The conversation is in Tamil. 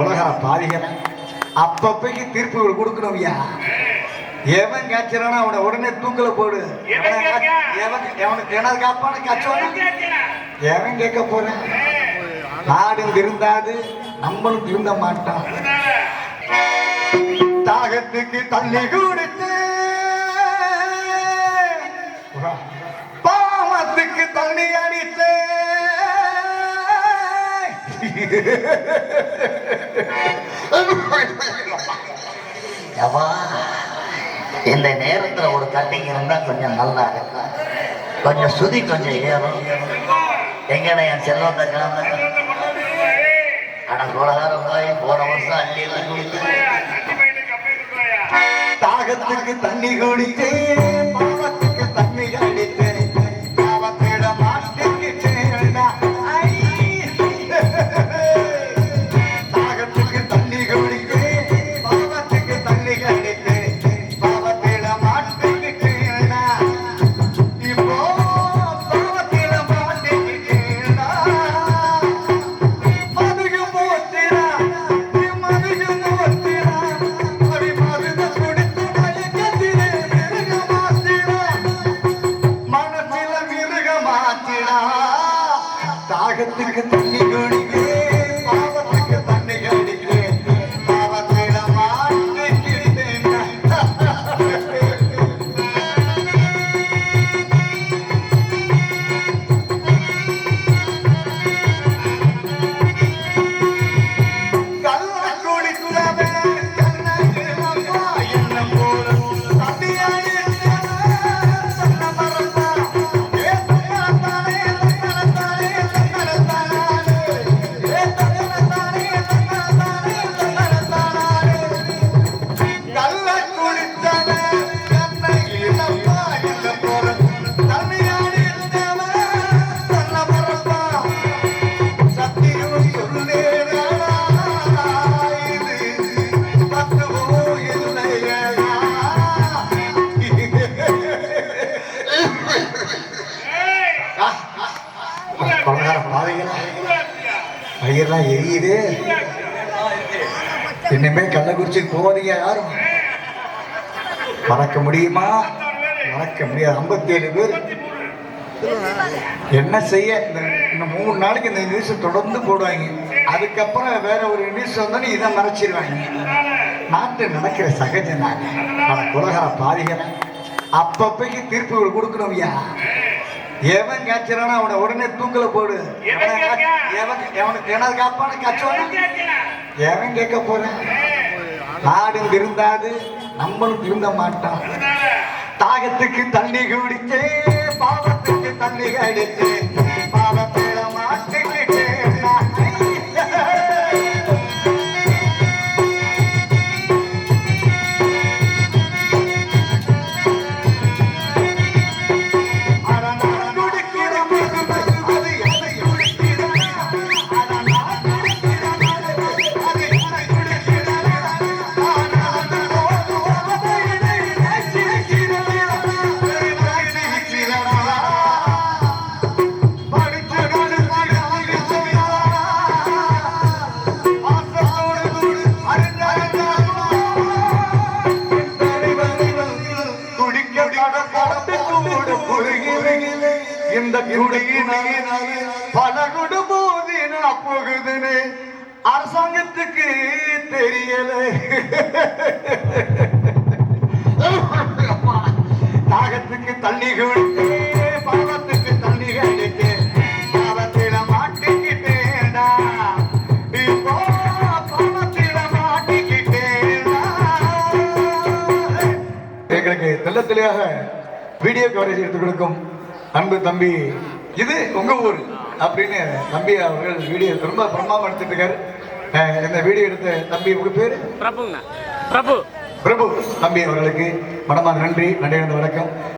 உலகர பாதிகள் அப்பப்பைக்கு தீர்ப்புகள் கொடுக்கணும்யா எவன் காய்ச்சறானோ அவனை உடனே தூக்கல போடு. எவனுக்கு எனது காப்பான கச்சோன எவன் கேட்க போறேன்? நாடு திருந்தாது நம்மளும் திருந்த மாட்டான். தாகத்துக்கு தள்ளி இந்த நேரத்துல ஒரு கட்டிங் இருந்தா கொஞ்சம் நல்லா இருக்கும். கொஞ்சம் சுதி கொஞ்சம் ஏறும். எங்கடா என் செல்வத்தை காண ஆனா கோலகாரம் போய் போன வருஷம் அள்ளி எல்லாம் கொடுத்து தாகத்துக்கு தண்ணி குடித்து தாகத்துக்கு தண்ணி பயிரெல்லாம் எரியுது. இனிமே கள்ளக்குறிச்சிக்கு போவதீங்க யாரும்? மறக்க முடியுமா? மறக்க முடியாது. ஐம்பத்தி ஏழு பேர். என்ன செய்ய? இந்த மூணு நாளைக்கு இந்த நியூஸ் தொடர்ந்து போடுவாங்க. அதுக்கப்புறம் வேற ஒரு நியூஸ் வந்தாலும் இதை மறைச்சிருவாங்க. நாட்டு நடக்கிற சகஜம் நாங்க பல குலகார பாதிக்கிறேன் அப்பப்பைக்கு தீர்ப்புகள் கொடுக்கணும் ஐயா எவன் காய்ச்சறானோ அவனை உடனே தூக்கல போடு. எனது காப்பான கச்சோன எவன் கேட்க போறேன்? நாடு திருந்தாது நம்மளும் திருந்த மாட்டான். தாகத்துக்கு தண்ணி குடிச்சு பாவத்துக்கு தண்ணி அடிச்சு இந்த குடியினால் பல குடும்போதினா போகுதுன்னு அரசாங்கத்துக்கு தெரியல. தாகத்துக்கு தண்ணி குடித்து பாவத்துக்கு தண்ணி கழித்து. பாவத்தில மாட்டிக்கிட்டேடா இப்போ பாவத்தில மாட்டிக்கிட்டேடா எங்களுக்கு தெல்ல தெளிவாக வீடியோ கவரேஜ் எடுத்துக் கொடுக்கும். அன்பு தம்பி இது உங்க ஊர் அப்படின்னு தம்பி அவர்கள் வீடியோ ரொம்ப பிரமாம எடுத்துட்டு இருக்காரு. இந்த வீடியோ எடுத்த தம்பி உங்க பேரு? பிரபுங்க. பிரபு. பிரபு தம்பி அவர்களுக்கு மனமார்ந்த நன்றி. நன்றி வணக்கம்.